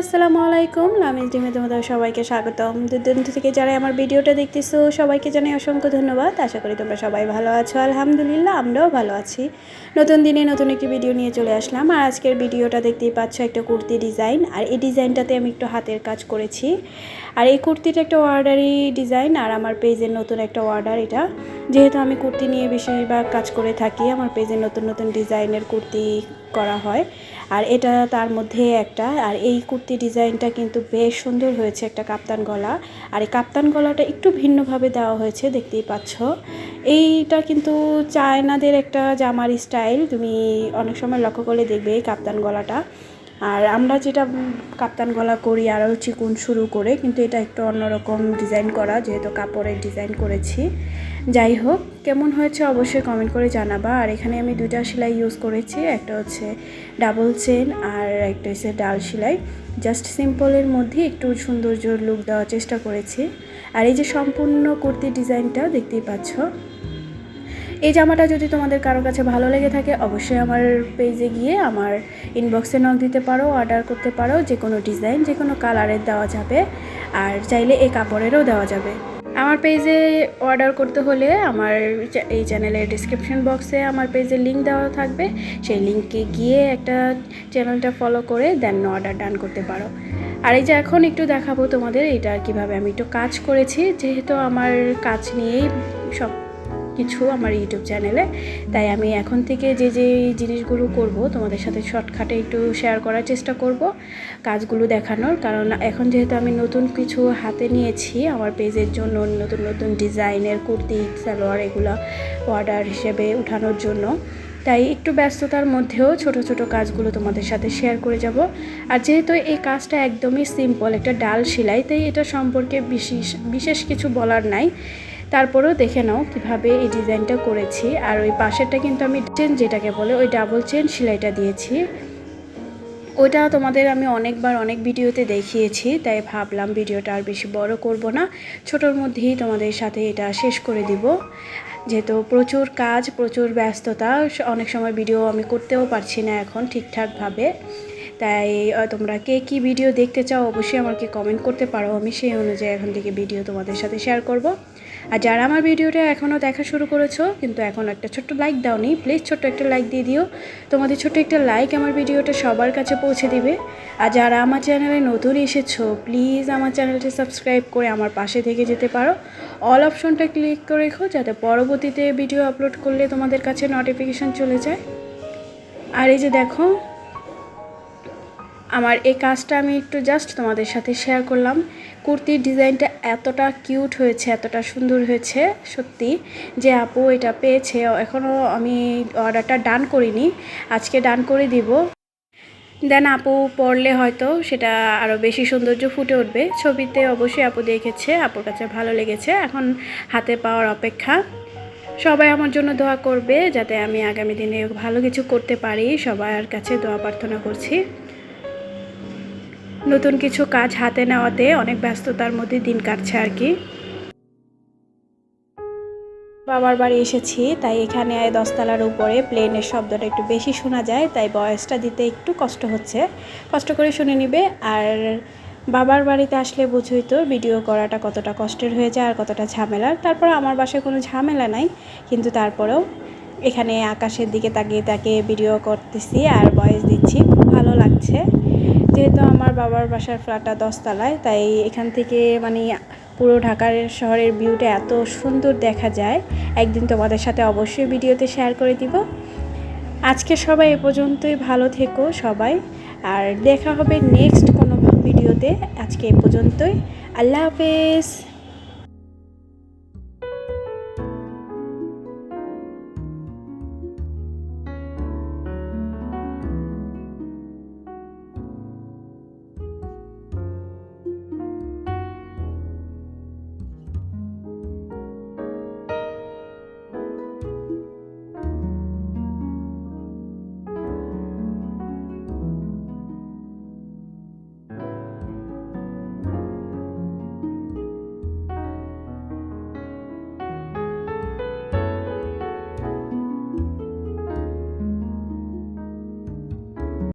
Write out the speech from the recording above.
আসসালামু আলাইকুম। লামিজ ডিমে তোমাদের সবাইকে স্বাগতম। দুর্দান্ত থেকে যারা আমার ভিডিওটা দেখতেছো, সবাইকে জানাই অসংখ্য ধন্যবাদ। আশা করি তোমরা সবাই ভালো আছো। আলহামদুলিল্লাহ, আমরাও ভালো আছি। নতুন দিনে নতুন একটি ভিডিও নিয়ে চলে আসলাম। আর আজকের ভিডিওটা দেখতেই পাচ্ছ একটা কুর্তি ডিজাইন। আর এই ডিজাইনটাতে আমি একটু হাতের কাজ করেছি। আর এই কুর্তিটা একটা অর্ডারি ডিজাইন। আর আমার পেজের নতুন একটা অর্ডার এটা। যেহেতু আমি কুর্তি নিয়ে বেশিরভাগ কাজ করে থাকি, আমার পেজে নতুন নতুন ডিজাইনের কুর্তি করা হয়। আর এটা তার মধ্যে একটা। আর এই কুর্তি ডিজাইনটা কিন্তু বেশ সুন্দর হয়েছে একটা কাপ্তান গলা। আর এই কাপ্তান গলাটা একটু ভিন্নভাবে দেওয়া হয়েছে, দেখতেই পাচ্ছ। এইটা কিন্তু চায়নাদের একটা জামার স্টাইল। তুমি অনেক সময় লক্ষ্য করলে দেখবে এই কাপ্তান গলাটা। আর আমরা যেটা কাপ্তান গলা করি আরও চিকুন শুরু করে, কিন্তু এটা একটু অন্যরকম ডিজাইন করা, যেহেতু কাপড়ের ডিজাইন করেছি। যাই হোক, কেমন হয়েছে অবশ্যই কমেন্ট করে জানাবা। আর এখানে আমি দুইটা সেলাই ইউজ করেছি, একটা হচ্ছে ডাবল চেন আর একটা হচ্ছে ডাল সেলাই। জাস্ট সিম্পলের মধ্যে একটু সৌন্দর্য লুক দেওয়ার চেষ্টা করেছি। আর এই যে সম্পূর্ণ কুর্তি ডিজাইনটা দেখতেই পাচ্ছ। এই জামাটা যদি তোমাদের কারোর কাছে ভালো লেগে থাকে, অবশ্যই আমার পেজে গিয়ে আমার ইনবক্সে নক দিতে পারো অর্ডার করতে পারো। যে কোনো ডিজাইন যে কোনো কালারের দেওয়া যাবে। আর চাইলে এই কাপড়েরও দেওয়া যাবে। আমার পেজে অর্ডার করতে হলে আমার এই চ্যানেলের ডিসক্রিপশন বক্সে আমার পেজে লিঙ্ক দেওয়া থাকবে। সেই লিঙ্কে গিয়ে একটা চ্যানেলটা ফলো করে দেন অর্ডার ডান করতে পারো। আর এই যে এখন একটু দেখাবো তোমাদের, এটা কীভাবে আমি একটু কাজ করেছি। যেহেতু আমার কাজ নিয়েই সব কিছু আমার ইউটিউব চ্যানেলে। তাই আমি এখন থেকে যে যে জিনিসগুলো করব, তোমাদের সাথে শর্টকাটে একটু শেয়ার করার চেষ্টা করব, কাজগুলো দেখানোর। কারণ এখন যেহেতু আমি নতুন কিছু হাতে নিয়েছি, আমার পেজের জন্য নতুন নতুন ডিজাইনের কুর্তি, সালোয়ার এগুলো অর্ডার হিসেবে উঠানোর জন্য। তাই একটু ব্যস্ততার মধ্যেও ছোট ছোট কাজগুলো তোমাদের সাথে শেয়ার করে যাব। আর যেহেতু এই কাজটা একদমই সিম্পল একটা ডাল সেলাই, তাই এটা সম্পর্কে বিশেষ বিশেষ কিছু বলার নাই। তারপরেও দেখে নাও কীভাবে এই ডিজাইনটা করেছি। আর ওই পাশেরটা কিন্তু আমি চেন যেটাকে বলে, ওই ডাবল চেন সেলাইটা দিয়েছি। ওইটা তোমাদের আমি অনেকবার অনেক ভিডিওতে দেখিয়েছি, তাই ভাবলাম ভিডিওটা আর বেশি বড় করব না। ছোটোর মধ্যেই তোমাদের সাথে এটা শেষ করে দিব। যেহেতু প্রচুর কাজ, প্রচুর ব্যস্ততা, অনেক সময় ভিডিও আমি করতেও পারছি না এখন ঠিকঠাকভাবে। তাই তোমরা কে কী ভিডিও দেখতে চাও অবশ্যই আমাকে কমেন্ট করতে পারো। আমি সেই অনুযায়ী এখন থেকে ভিডিও তোমাদের সাথে শেয়ার করব। আর যারা আমার ভিডিওটা এখনও দেখা শুরু করেছ, কিন্তু এখন একটা ছোট্ট লাইক দাওনি প্লিজ ছোট্ট একটা লাইক দিয়ে দিও। তোমাদের ছোট্ট একটা লাইক আমার ভিডিওটা সবার কাছে পৌঁছে দিবে। আর যারা আমার চ্যানেলে নতুন এসেছ প্লিজ আমার চ্যানেলটা সাবস্ক্রাইব করে আমার পাশে থেকে যেতে পারো। অল অপশনটা ক্লিক করে রেখো, যাতে পরবর্তীতে ভিডিও আপলোড করলে তোমাদের কাছে নোটিফিকেশান চলে যায়। আর এই যে দেখো, আমার এই কাজটা আমি একটু জাস্ট তোমাদের সাথে শেয়ার করলাম। কুর্তির ডিজাইনটা এতটা কিউট হয়েছে, এতটা সুন্দর হয়েছে, সত্যি, যে আপু এটা পেয়েছে। এখনও আমি অর্ডারটা ডান করিনি, আজকে ডান করে দিব। দেন আপু পড়লে হয়তো সেটা আরও বেশি সৌন্দর্য ফুটে উঠবে। ছবিতে অবশ্যই আপু দেখেছে, আপুর কাছে ভালো লেগেছে। এখন হাতে পাওয়ার অপেক্ষা। সবাই আমার জন্য দোয়া করবে যাতে আমি আগামী দিনে ভালো কিছু করতে পারি। সবার কাছে দোয়া প্রার্থনা করছি। নতুন কিছু কাজ হাতে নেওয়াতে অনেক ব্যস্ততার মধ্যে দিন কাটছে আর কি। বাবার বাড়ি এসেছি, তাই এখানে দশতলার উপরে প্লেনের শব্দটা একটু বেশি শোনা যায়, তাই বয়সটা দিতে একটু কষ্ট হচ্ছে। কষ্ট করে শুনে নিবে, আর বাবার বাড়িতে আসলে বুঝই তো ভিডিও করাটা কতটা কষ্টের হয়ে যায় আর কতটা ঝামেলার তারপর আমার বাসায় কোনো ঝামেলা নাই, কিন্তু তারপরেও এখানে আকাশের দিকে তাকিয়ে তাকিয়ে ভিডিও করতেছি আর বয়স দিচ্ছি, খুব ভালো লাগছে। যেহেতু আমার বাবার বাসার ফ্ল্যাটটা দশতলায়, তাই এখান থেকে মানে পুরো ঢাকার শহরের ভিউটা এত সুন্দর দেখা যায়। একদিন তোমাদের সাথে অবশ্যই ভিডিওতে শেয়ার করে দিব। আজকে সবাই এ পর্যন্তই, ভালো থেকো সবাই। আর দেখা হবে নেক্সট কোনো ভিডিওতে, আজকে এ পর্যন্তই। আল্লাহ হাফেজ।